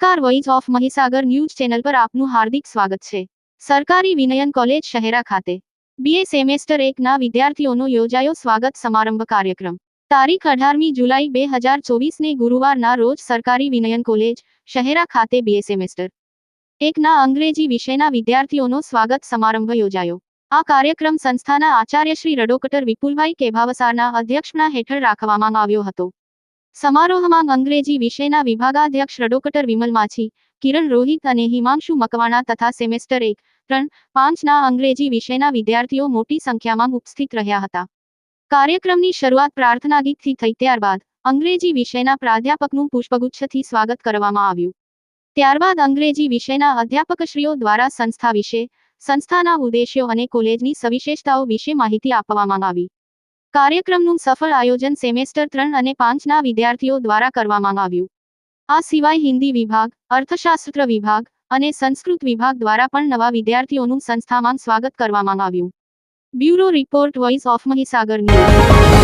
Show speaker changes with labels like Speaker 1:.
Speaker 1: નમસ્કાર voice of Mahisagar news channel પર આપનું હાર્દિક સ્વાગત છે. સરકારી વિનયન કોલેજ શહેરા ખાતે બીએ સેમેસ્ટર એકના વિદ્યાર્થીઓનો યોજાયો સ્વાગત સમારંભ કાર્યક્રમ. તારીખ અઢારમી જુલાઈ બે હજાર ચોવીસને ગુરુવારના રોજ સરકારી વિનયન કોલેજ શહેરા ખાતે બીએ સેમેસ્ટર એકના અંગ્રેજી વિષયના વિદ્યાર્થીઓનો સ્વાગત સમારંભ યોજાયો. આ કાર્યક્રમ સંસ્થાના આચાર્ય શ્રી રડોકટર વિપુલભાઈ કેભાવસારના અધ્યક્ષના હેઠળ રાખવામાં આવ્યો હતો. સમારોહમાં અંગ્રેજી વિષયના વિભાગાધ્યક્ષ રડોકટર વિમલ માછી, કિરણ રોહિત અને હિમાંશુ મકવાણા તથા સેમેસ્ટર એક, ત્રણ, પાંચના અંગ્રેજી વિષયના વિદ્યાર્થીઓ મોટી સંખ્યામાં ઉપસ્થિત રહ્યા હતા. કાર્યક્રમની શરૂઆત પ્રાર્થના ગીતથી થઈ ત્યારબાદ અંગ્રેજી વિષયના પ્રાધ્યાપકનું પુષ્પગુચ્છથી સ્વાગત કરવામાં આવ્યું. ત્યારબાદ અંગ્રેજી વિષયના અધ્યાપકશ્રીઓ દ્વારા સંસ્થા વિશે, સંસ્થાના ઉદ્દેશ્યો અને કોલેજની સવિશેષતાઓ વિશે માહિતી આપવામાં આવી. કાર્યક્રમનું સફળ આયોજન સેમેસ્ટર ત્રણ અને પાંચના વિદ્યાર્થીઓ દ્વારા કરવામાં આવ્યું. આ સિવાય હિન્દી વિભાગ, અર્થશાસ્ત્ર વિભાગ અને સંસ્કૃત વિભાગ દ્વારા પણ નવા વિદ્યાર્થીઓનું સંસ્થામાં સ્વાગત કરવામાં આવ્યું. Bureau report voice of Mahisagar news